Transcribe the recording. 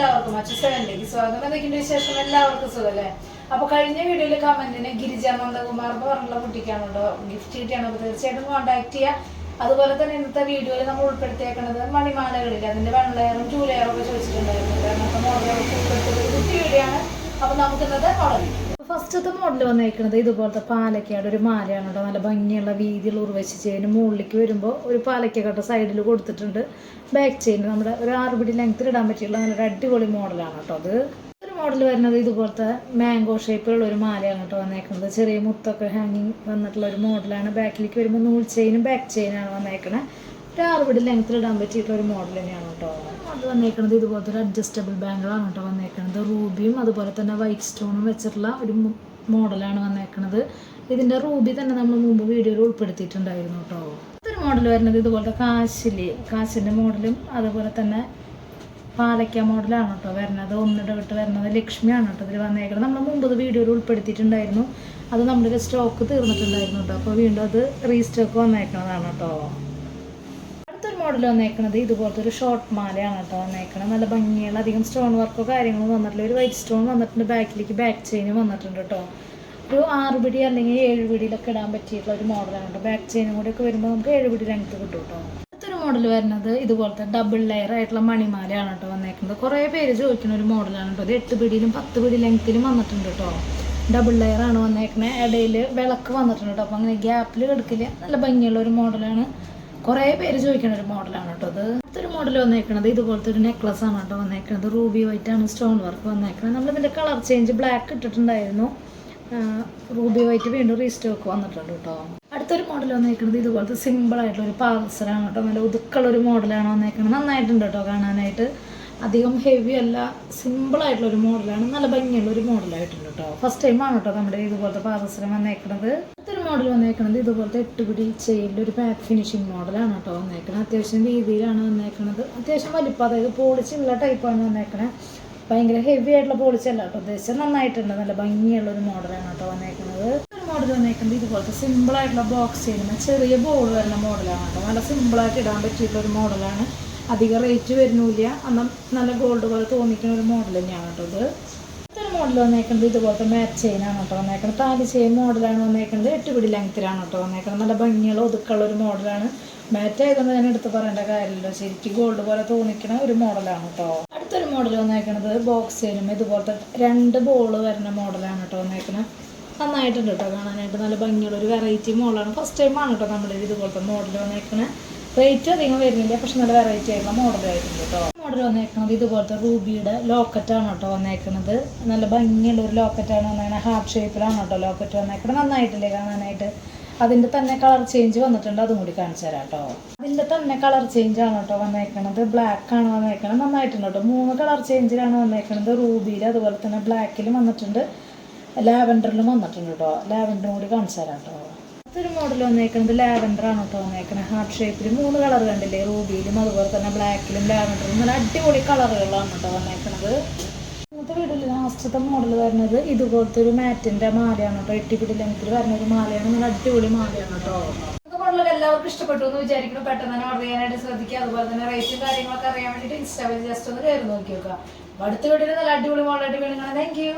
എല്ലാവർക്കും അച്ഛൻ സെവനിലേക്ക് സ്വാഗതം. എന്തൊക്കെയുണ്ട് വിശേഷം? എല്ലാവർക്കും സുഖമല്ലേ അപ്പൊ കഴിഞ്ഞ വീഡിയോയിൽ കമന്റിന് ഗിരിജ നന്ദകുമാർ എന്ന് പറഞ്ഞുള്ള കുട്ടിക്കാണ് കേട്ടോ ഗിഫ്റ്റ് കിട്ടിയാണ്? അപ്പൊ തീർച്ചയായിട്ടും കോൺടാക്ട് ചെയ്യുക അതുപോലെ തന്നെ ഇന്നത്തെ വീഡിയോയിൽ നമ്മൾ ഉൾപ്പെടുത്തിയേക്കുന്നത് മണിമാലകളിൽ അതിന്റെ വൺ ലെയറും ലെയറും ഒക്കെ ചോദിച്ചിട്ടുണ്ടായിരുന്നു. കാരണം മോഡലുകൾ ഉൾപ്പെടുത്തിയ ഒരു കുട്ടി വീഡിയോ ആണ്. അപ്പൊ നമുക്കിന്നത് തുടങ്ങി ഫസ്റ്റത്തെ മോഡൽ വന്നേക്കുന്നത് ഇതുപോലത്തെ പാലക്കയുടെ ഒരു മാലയാണ് കേട്ടോ. നല്ല ഭംഗിയുള്ള വീതിയുള്ള ഉറവശി ചെയിന് മുകളിലേക്ക് വരുമ്പോൾ ഒരു പാലക്കയുടെ സൈഡിൽ കൊടുത്തിട്ടുണ്ട്. ബാക്ക് ചെയിൻ നമ്മുടെ ഒരു ആറുപിടി ലെങ്ത്തിൽ ഇടാൻ പറ്റിയുള്ള നല്ലൊരു അടിപൊളി മോഡലാണ് കേട്ടോ അത്. ഒരു മോഡൽ വരുന്നത് ഇതുപോലത്തെ മാംഗോ ഷേപ്പിലുള്ള ഒരു മാലയാണ് കേട്ടോ വന്നേക്കുന്നത് ചെറിയ മുത്തൊക്കെ ഹാങ്ങിങ് വന്നിട്ടുള്ള ഒരു മോഡലാണ് ബാക്കിലേക്ക് വരുമ്പോൾ നൂൽ ചെയിനും ബാക്ക് ചെയിനാണ് വന്നേക്കണേ. ഒരു ആറുപിടി ലെങ്ത്തിൽ ഇടാൻ പറ്റിയിട്ടുള്ള ഒരു മോഡൽ തന്നെയാണ് കേട്ടോ മോഡൽ വന്നേക്കുന്നത് ഇതുപോലത്തെ ഒരു അഡ്ജസ്റ്റബിൾ ബാങ്കിളാണ് കേട്ടോ വന്നേക്കുന്നത് റൂബിയും അതുപോലെ തന്നെ വൈറ്റ് സ്റ്റോണും വെച്ചിട്ടുള്ള ഒരു മോഡലാണ് വന്നേക്കുന്നത് ഇതിന്റെ റൂബി തന്നെ നമ്മൾ മുമ്പ് വീഡിയോയിൽ ഉൾപ്പെടുത്തിയിട്ടുണ്ടായിരുന്നു കേട്ടോ ഇതൊരു മോഡൽ വരുന്നത് ഇതുപോലത്തെ കാശിൽ കാശിന്റെ മോഡലും അതുപോലെ തന്നെ പാലക്ക മോഡലാണ് കേട്ടോ വരുന്നത്. ഒന്നിട വിട്ട് വരുന്നത് ലക്ഷ്മിയാണ് കേട്ടോ ഇതിൽ വന്നേക്കുന്നത് നമ്മൾ മുമ്പ് ഇത് വീഡിയോയിൽ ഉൾപ്പെടുത്തിയിട്ടുണ്ടായിരുന്നു. അത് നമ്മുടെ സ്റ്റോക്ക് തീർന്നിട്ടുണ്ടായിരുന്നു കേട്ടോ അപ്പോൾ വീണ്ടും അത് റീസ്റ്റോക്ക് വന്നേക്കുന്നതാണ് കേട്ടോ അടുത്തൊരു മോഡൽ വന്നേക്കണത് ഇതുപോലത്തെ ഒരു ഷോർട്ട് മാലയാണ് കേട്ടോ വന്നേക്കണത്. നല്ല ഭംഗിയുള്ള അധികം സ്റ്റോൺ വർക്കോ കാര്യങ്ങളോ വന്നിട്ടില്ല. ഒരു വൈറ്റ് സ്റ്റോൺ വന്നിട്ടുണ്ട് ബാക്കിലേക്ക് ബാക്ക് ചെയിനും വന്നിട്ടുണ്ട് കേട്ടോ. ഒരു ആറ് പിടി അല്ലെങ്കിൽ ഏഴ് പിടിയിലൊക്കെ ഇടാൻ പറ്റിയിട്ടുള്ള ഒരു മോഡലാണ് കേട്ടോ. ബാക്ക് ചെയിനും കൂടി ഒക്കെ വരുമ്പോൾ നമുക്ക് ഏഴ് പിടി ലെങ്ത് കിട്ടും കേട്ടോ. അടുത്തൊരു മോഡൽ വരുന്നത് ഇതുപോലത്തെ ഡബിൾ ലെയർ ആയിട്ടുള്ള മണിമാലയാണ് കേട്ടോ വന്നേക്കുന്നത്. കുറേ പേര് ചോദിക്കുന്ന ഒരു മോഡലാണ് കേട്ടോ. അത് എട്ട് പിടിയിലും പത്ത് പിടി ലെങ്ത്തിലും വന്നിട്ടുണ്ട് കേട്ടോ. ഡബിൾ ലെയർ ആണ് വന്നേക്കുന്നത് ഇടയിൽ വിളക്ക് വന്നിട്ടുണ്ട് കേട്ടോ. അപ്പോൾ അങ്ങനെ ഗ്യാപ്പിൽ കിടക്കില്ല നല്ല ഭംഗിയുള്ള ഒരു മോഡലാണ് കുറേ പേര് ചോദിക്കുന്ന ഒരു മോഡലാണ് കേട്ടോ അത്. അടുത്തൊരു മോഡൽ വന്നേക്കണത് ഇതുപോലത്തെ ഒരു നെക്ലസ് ആണ് കേട്ടോ വന്നേക്കണത്. റൂബി വൈറ്റ് ആണ് സ്റ്റോൺ വർക്ക് വന്നേക്കണത്. നമ്മളിതിന്റെ കളർ ചേഞ്ച് ബ്ലാക്ക് ഇട്ടിട്ടുണ്ടായിരുന്നു. റൂബി വൈറ്റ് വീണ്ടും റീസ്റ്റോക്ക് വന്നിട്ടുണ്ട് കേട്ടോ. അടുത്തൊരു മോഡൽ വന്നേക്കുന്നത് ഇതുപോലത്തെ സിമ്പിൾ ആയിട്ടുള്ള ഒരു പാർസലാണ് കേട്ടോ. നല്ല ഒതുക്കുള്ള ഒരു മോഡലാണ് വന്നേക്കുന്നത് നന്നായിട്ടുണ്ട് കേട്ടോ കാണാനായിട്ട്. അധികം ഹെവി അല്ല സിമ്പിൾ ആയിട്ടുള്ള ഒരു മോഡലാണ് നല്ല ഭംഗിയുള്ള ഒരു മോഡലായിട്ടുണ്ട് കേട്ടോ ഫസ്റ്റ് ടൈം ആണ് കേട്ടോ നമ്മുടെ ഇതുപോലത്തെ പാദസരം വന്നേക്കണത്. അടുത്തൊരു മോഡൽ വന്നേക്കണത് ഇതുപോലത്തെ എട്ടുപിടി ചെയിന്റെ ഒരു പാക്ക് ഫിനിഷിംഗ് മോഡലാണ് കേട്ടോ വന്നേക്കുന്നത് അത്യാവശ്യം രീതിയിലാണ് വന്നേക്കണത്. അത്യാവശ്യം വലിപ്പം അതായത് പോളിച്ചുള്ള ടൈപ്പാണ് വന്നേക്കണത് ഭയങ്കര ഹെവി ആയിട്ടുള്ള പോളിച്ചല്ല കേട്ടോ ഉദ്ദേശിച്ചത് നന്നായിട്ടുണ്ട്. നല്ല ഭംഗിയുള്ള ഒരു മോഡലാണ് കേട്ടോ വന്നേക്കുന്നത് ഒരു മോഡൽ വന്നേക്കുന്നത് ഇതുപോലത്തെ സിമ്പിൾ ആയിട്ടുള്ള ബോക്സ് ചെയ്യുന്ന ചെറിയ ബോൾ വരുന്ന മോഡലാണ് കേട്ടോ നല്ല സിമ്പിളായിട്ട് ഇടാൻ പറ്റിയിട്ടുള്ള ഒരു മോഡലാണ് അധികം റേറ്റ് വരുന്നില്ല. എന്നാൽ നല്ല ഗോൾഡ് പോലെ തോന്നിക്കുന്ന ഒരു മോഡൽ തന്നെയാണ് കേട്ടോ ഇത്. ഇത്തരം മോഡൽ വന്നേക്കുന്നത് ഇതുപോലത്തെ മാച്ച് ചെയിനാണ് കേട്ടോ വന്നേക്കുന്നത്. താലി ചെയിൻ മോഡലാണ് വന്നേക്കുന്നത്. എട്ട് പിടി ലെങ്ത്തിലാണ് കേട്ടോ വന്നേക്കുന്നത്. നല്ല ഭംഗിയുള്ള ഒതുക്കുള്ള ഒരു മോഡലാണ് മാറ്റ് ആയതുകൊണ്ട് ഞാൻ എടുത്ത് പറയേണ്ട കാര്യമില്ല. ശരിക്കും ഗോൾഡ് പോലെ തോന്നിക്കുന്ന ഒരു മോഡലാണ് കേട്ടോ. അടുത്തൊരു മോഡൽ വന്നേക്കുന്നത് ബോക്സ് ചെയിനും ഇതുപോലത്തെ രണ്ട് ബോൾ വരുന്ന മോഡലാണ് കേട്ടോ വന്നേക്കുന്നത്. നന്നായിട്ടുണ്ട് കേട്ടോ കാണാനായിട്ട്. നല്ല ഭംഗിയുള്ള ഒരു വെറൈറ്റി മോഡലാണ് ഫസ്റ്റ് ടൈമാണ് കേട്ടോ നമ്മുടെ ഇതുപോലത്തെ മോഡൽ വന്നേക്കുന്നത്. റേറ്റ് അധികം വരുന്നില്ല പക്ഷെ നല്ല വെറൈറ്റി ആയിട്ടുള്ള ആയിരുന്നു കേട്ടോ മോഡൽ വന്നേക്കുന്നത് ഇതുപോലത്തെ റൂബിയുടെ ലോക്കറ്റാണ് കേട്ടോ വന്നേക്കുന്നത്. നല്ല ഭംഗിയുള്ള ഒരു ലോക്കറ്റാണ് വന്നേക്കുന്നത് ഹാർട്ട് ഷേപ്പിലാണ് കേട്ടോ ലോക്കറ്റ് വന്നേക്കുന്നത് നന്നായിട്ടില്ലേ കാണാനായിട്ട്? അതിന്റെ തന്നെ കളർ ചേഞ്ച് വന്നിട്ടുണ്ട്. അതും കൂടി കാണിച്ചു തരാം കേട്ടോ അതിന്റെ തന്നെ കളർ ചേഞ്ച് ആണ് കേട്ടോ വന്നേക്കണത്. ബ്ലാക്ക് ആണ് വന്നേക്കണത്. നന്നായിട്ടുണ്ട് കേട്ടോ മൂന്ന് കളർ ചേഞ്ചിലാണ് വന്നേക്കണത്. റൂബിയിൽ അതുപോലെ തന്നെ ബ്ലാക്കിലും വന്നിട്ടുണ്ട്. ലാവൻഡറിലും വന്നിട്ടുണ്ട് കേട്ടോ ലാവൻഡറും കൂടി കാണിച്ചു തരാം കേട്ടോ ഇതൊരു മോഡൽ വന്നേക്കുന്നത് ലാവൻഡർ ആണ് കേട്ടോ വന്നേക്കുന്നത് ഹാർട്ട് ഷേപ്പിൽ മൂന്ന് കളർ കണ്ടില്ലേ റൂബിയിലും അതുപോലെ തന്നെ ബ്ലാക്കിലും ലാവൻഡറും. നല്ല അടിപൊളി കളറുകളാണ് കേട്ടോ വന്നേക്കുന്നത് ഇന്നത്തെ വീഡിയോയിൽ ലാസ്റ്റത്തെ മോഡൽ വരുന്നത് ഇതുപോലത്തെ ഒരു മാറ്റിന്റെ മാലയാണ് കേട്ടോ എട്ടിപ്പിടി ലെങ്ത്തിൽ വരുന്ന ഒരു മാലയാണ്. നല്ല അടിപൊളി മാലയാണ് കേട്ടോ എല്ലാവർക്കും ഇഷ്ടപ്പെട്ടു എന്ന് വിചാരിക്കുന്നു. പെട്ടെന്ന് തന്നെ ഓർഡർ ചെയ്യാനായിട്ട് ശ്രദ്ധിക്കുക. അതുപോലെ തന്നെ റേറ്റും കാര്യങ്ങളൊക്കെ അറിയാൻ വേണ്ടിയിട്ട് ഇൻസ്റ്റാഗ്രാമിൽ ജസ്റ്റ് ഒന്ന് കയറി നോക്കി നോക്കുക അടുത്ത വീഡിയോയിൽ നല്ല അടിപൊളി മോഡലായിട്ട് വീണ്ടും താങ്ക് യു